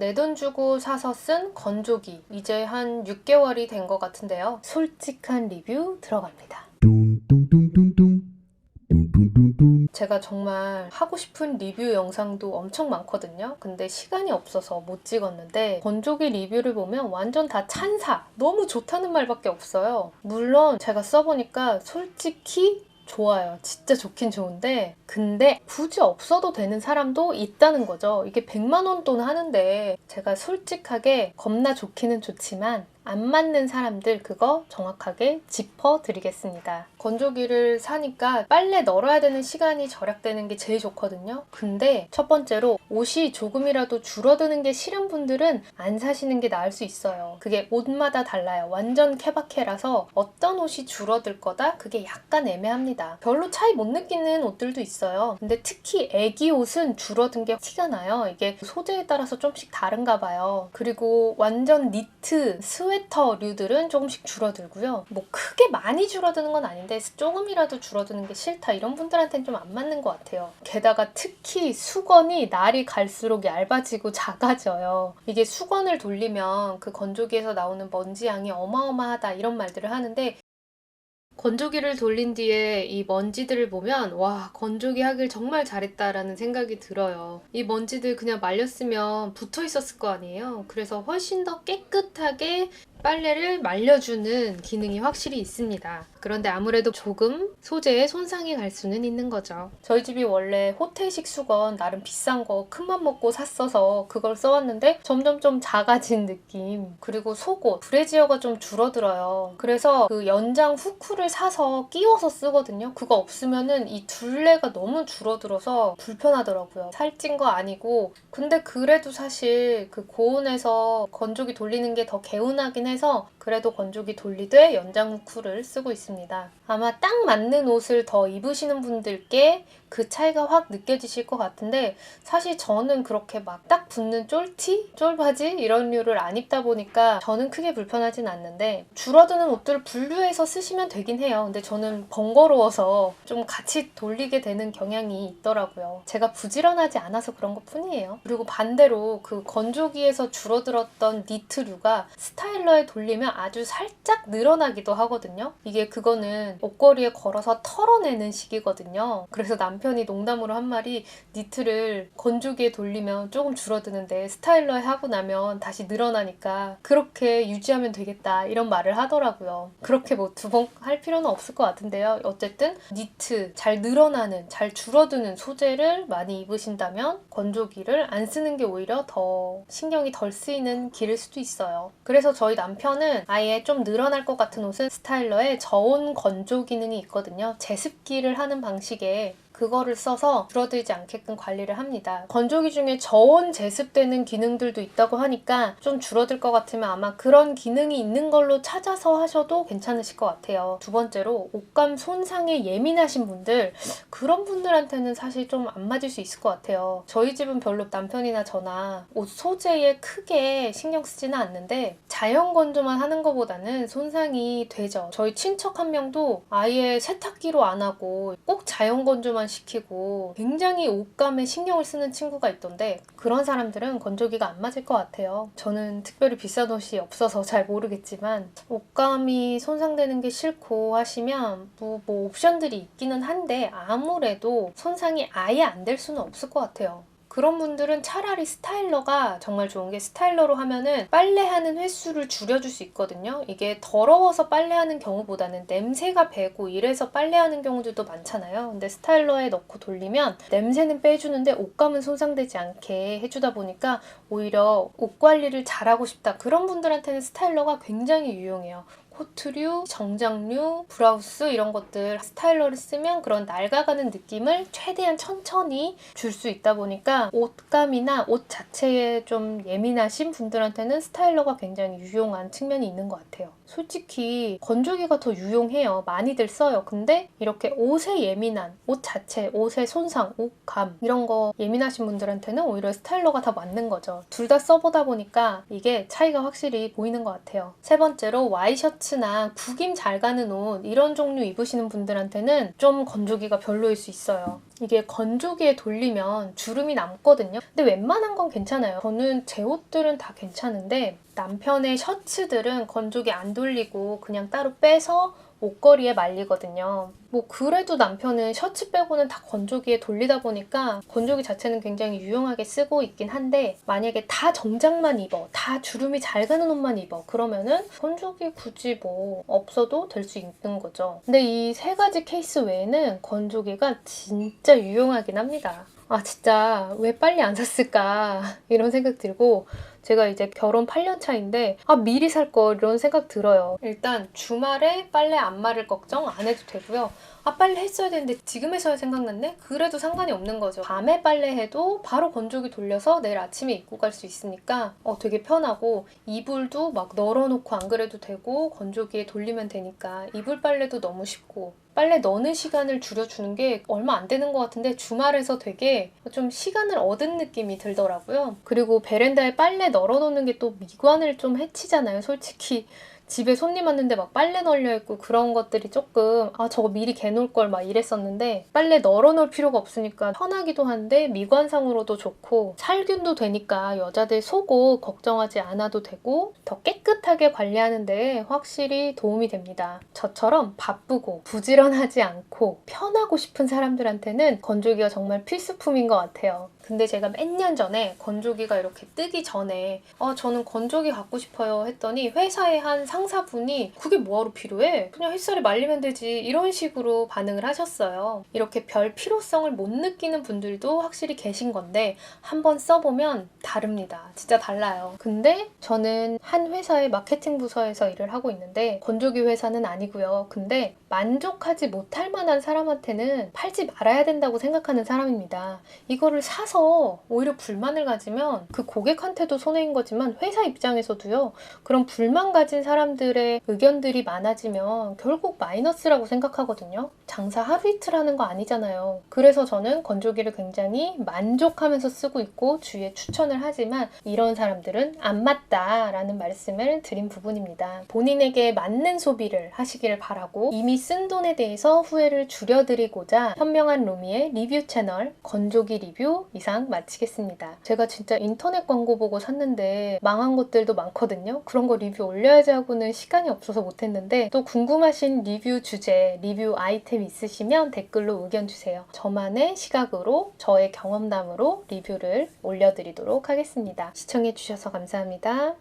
내 돈 주고 사서 쓴 건조기. 이제 한 6개월이 된 것 같은데요. 솔직한 리뷰 들어갑니다. 제가 정말 하고 싶은 리뷰 영상도 엄청 많거든요. 근데 시간이 없어서 못 찍었는데 건조기 리뷰를 보면 완전 다 찬사. 너무 좋다는 말밖에 없어요. 물론 제가 써보니까 솔직히 좋아요. 진짜 좋긴 좋은데 근데 굳이 없어도 되는 사람도 있다는 거죠. 이게 100만 원 돈 하는데 제가 솔직하게 겁나 좋기는 좋지만 안 맞는 사람들 그거 정확하게 짚어드리겠습니다. 건조기를 사니까 빨래 널어야 되는 시간이 절약되는 게 제일 좋거든요. 근데 첫 번째로 옷이 조금이라도 줄어드는 게 싫은 분들은 안 사시는 게 나을 수 있어요. 그게 옷마다 달라요. 완전 케바케라서 어떤 옷이 줄어들 거다? 그게 약간 애매합니다. 별로 차이 못 느끼는 옷들도 있어요. 근데 특히 애기 옷은 줄어든 게 티가 나요. 이게 소재에 따라서 조금씩 다른가 봐요. 그리고 완전 니트, 스웨 터류들은 조금씩 줄어들고요. 뭐 크게 많이 줄어드는 건 아닌데 조금이라도 줄어드는 게 싫다 이런 분들한테는 좀 안 맞는 것 같아요. 게다가 특히 수건이 날이 갈수록 얇아지고 작아져요. 이게 수건을 돌리면 그 건조기에서 나오는 먼지 양이 어마어마하다 이런 말들을 하는데 건조기를 돌린 뒤에 이 먼지들을 보면 와 건조기 하길 정말 잘했다라는 생각이 들어요. 이 먼지들 그냥 말렸으면 붙어 있었을 거 아니에요. 그래서 훨씬 더 깨끗하게 빨래를 말려주는 기능이 확실히 있습니다. 그런데 아무래도 조금 소재에 손상이 갈 수는 있는 거죠. 저희 집이 원래 호텔 식 수건 나름 비싼 거 큰 맘 먹고 샀어서 그걸 써왔는데 점점 좀 작아진 느낌. 그리고 속옷, 브래지어가 좀 줄어들어요. 그래서 그 연장 후크를 사서 끼워서 쓰거든요. 그거 없으면은 이 둘레가 너무 줄어들어서 불편하더라고요. 살찐 거 아니고. 근데 그래도 사실 그 고온에서 건조기 돌리는 게 더 개운하긴 해서 그래도 건조기 돌리되 연장 후크를 쓰고 있습니다. 아마 딱 맞는 옷을 더 입으시는 분들께 그 차이가 확 느껴지실 것 같은데 사실 저는 그렇게 막 딱 붙는 쫄티, 쫄바지 이런 류를 안 입다 보니까 저는 크게 불편하진 않는데 줄어드는 옷들을 분류해서 쓰시면 되긴 해요. 근데 저는 번거로워서 좀 같이 돌리게 되는 경향이 있더라고요. 제가 부지런하지 않아서 그런 것 뿐이에요. 그리고 반대로 그 건조기에서 줄어들었던 니트류가 스타일러 에 돌리면 아주 살짝 늘어나기도 하거든요. 이게 그거는 옷걸이에 걸어서 털어내는 식이거든요. 그래서 남편이 농담으로 한 말이 니트를 건조기에 돌리면 조금 줄어드는데 스타일러에 하고 나면 다시 늘어나니까 그렇게 유지하면 되겠다 이런 말을 하더라고요. 그렇게 뭐 두 번 할 필요는 없을 것 같은데요. 어쨌든 니트 잘 늘어나는 잘 줄어드는 소재를 많이 입으신다면 건조기를 안 쓰는 게 오히려 더 신경이 덜 쓰이는 길일 수도 있어요. 그래서 저희 남 편은 아예 좀 늘어날 것 같은 옷은 스타일러에 저온 건조 기능이 있거든요. 제습기를 하는 방식의 그거를 써서 줄어들지 않게끔 관리를 합니다. 건조기 중에 저온 제습되는 기능들도 있다고 하니까 좀 줄어들 것 같으면 아마 그런 기능이 있는 걸로 찾아서 하셔도 괜찮으실 것 같아요. 두 번째로 옷감 손상에 예민하신 분들 그런 분들한테는 사실 좀 안 맞을 수 있을 것 같아요. 저희 집은 별로 남편이나 저나 옷 소재에 크게 신경 쓰지는 않는데 자연 건조만 하는 것보다는 손상이 되죠. 저희 친척 한 명도 아예 세탁기로 안 하고 꼭 자연 건조만 시키고 굉장히 옷감에 신경을 쓰는 친구가 있던데 그런 사람들은 건조기가 안 맞을 것 같아요. 저는 특별히 비싼 옷이 없어서 잘 모르겠지만 옷감이 손상되는 게 싫고 하시면 뭐, 뭐 옵션들이 있기는 한데 아무래도 손상이 아예 안 될 수는 없을 것 같아요. 그런 분들은 차라리 스타일러가 정말 좋은 게 스타일러로 하면은 빨래하는 횟수를 줄여줄 수 있거든요. 이게 더러워서 빨래하는 경우보다는 냄새가 배고 이래서 빨래하는 경우들도 많잖아요. 근데 스타일러에 넣고 돌리면 냄새는 빼주는데 옷감은 손상되지 않게 해주다 보니까 오히려 옷 관리를 잘하고 싶다. 그런 분들한테는 스타일러가 굉장히 유용해요. 코트류, 정장류, 브라우스 이런 것들 스타일러를 쓰면 그런 낡아가는 느낌을 최대한 천천히 줄 수 있다 보니까 옷감이나 옷 자체에 좀 예민하신 분들한테는 스타일러가 굉장히 유용한 측면이 있는 것 같아요. 솔직히 건조기가 더 유용해요. 많이들 써요. 근데 이렇게 옷에 예민한 옷 자체, 옷의 손상, 옷감 이런 거 예민하신 분들한테는 오히려 스타일러가 더 맞는 거죠. 둘 다 써보다 보니까 이게 차이가 확실히 보이는 것 같아요. 세 번째로 와이셔츠 셔츠나 구김 잘 가는 옷 이런 종류 입으시는 분들한테는 좀 건조기가 별로일 수 있어요. 이게 건조기에 돌리면 주름이 남거든요. 근데 웬만한 건 괜찮아요. 저는 제 옷들은 다 괜찮은데 남편의 셔츠들은 건조기 안 돌리고 그냥 따로 빼서 옷걸이에 말리거든요. 뭐 그래도 남편은 셔츠 빼고는 다 건조기에 돌리다 보니까 건조기 자체는 굉장히 유용하게 쓰고 있긴 한데 만약에 다 정장만 입어, 다 주름이 잘 가는 옷만 입어 그러면은 건조기 굳이 뭐 없어도 될 수 있는 거죠. 근데 이 세 가지 케이스 외에는 건조기가 진짜 유용하긴 합니다. 아 진짜 왜 빨리 안 샀을까 이런 생각 들고 제가 이제 결혼 8년 차인데 아 미리 살 걸 이런 생각 들어요. 일단 주말에 빨래 안 마를 걱정 안 해도 되고요. 아 빨래 했어야 되는데 지금 해서야 생각났네? 그래도 상관이 없는 거죠. 밤에 빨래해도 바로 건조기 돌려서 내일 아침에 입고 갈 수 있으니까 어 되게 편하고 이불도 막 널어놓고 안 그래도 되고 건조기에 돌리면 되니까 이불 빨래도 너무 쉽고 빨래 넣는 시간을 줄여주는 게 얼마 안 되는 것 같은데 주말에서 되게 좀 시간을 얻은 느낌이 들더라고요. 그리고 베란다에 빨래 널어놓는 게 또 미관을 좀 해치잖아요. 솔직히 집에 손님 왔는데 막 빨래 널려 있고 그런 것들이 조금 아 저거 미리 개놓을 걸 막 이랬었는데 빨래 널어놓을 필요가 없으니까 편하기도 한데 미관상으로도 좋고 살균도 되니까 여자들 속옷 걱정하지 않아도 되고 더 깨끗하게 관리하는데 확실히 도움이 됩니다. 저처럼 바쁘고 부지런하지 않고 편하고 싶은 사람들한테는 건조기가 정말 필수품인 것 같아요. 근데 제가 몇 년 전에 건조기가 이렇게 뜨기 전에 어, 저는 건조기 갖고 싶어요 했더니 회사의 한 상사분이 그게 뭐하러 필요해? 그냥 햇살에 말리면 되지 이런 식으로 반응을 하셨어요. 이렇게 별 필요성을 못 느끼는 분들도 확실히 계신 건데 한번 써보면 다릅니다. 진짜 달라요. 근데 저는 한 회사의 마케팅 부서에서 일을 하고 있는데 건조기 회사는 아니고요. 근데 만족하지 못할 만한 사람한테는 팔지 말아야 된다고 생각하는 사람입니다. 이거를 사서 오히려 불만을 가지면 그 고객한테도 손해인 거지만 회사 입장에서도요. 그런 불만 가진 사람들의 의견들이 많아지면 결국 마이너스라고 생각하거든요. 장사 하루 이틀 하는 거 아니잖아요. 그래서 저는 건조기를 굉장히 만족하면서 쓰고 있고 주위에 추천을 하지만 이런 사람들은 안 맞다라는 말씀을 드린 부분입니다. 본인에게 맞는 소비를 하시기를 바라고 이미 쓴 돈에 대해서 후회를 줄여드리고자 현명한 로미의 리뷰 채널 건조기 리뷰 이상 마치겠습니다. 제가 진짜 인터넷 광고 보고 샀는데 망한 것들도 많거든요. 그런 거 리뷰 올려야지 하고는 시간이 없어서 못했는데 또 궁금하신 리뷰 주제, 리뷰 아이템 있으시면 댓글로 의견 주세요. 저만의 시각으로 저의 경험담으로 리뷰를 올려드리도록 하겠습니다. 시청해주셔서 감사합니다.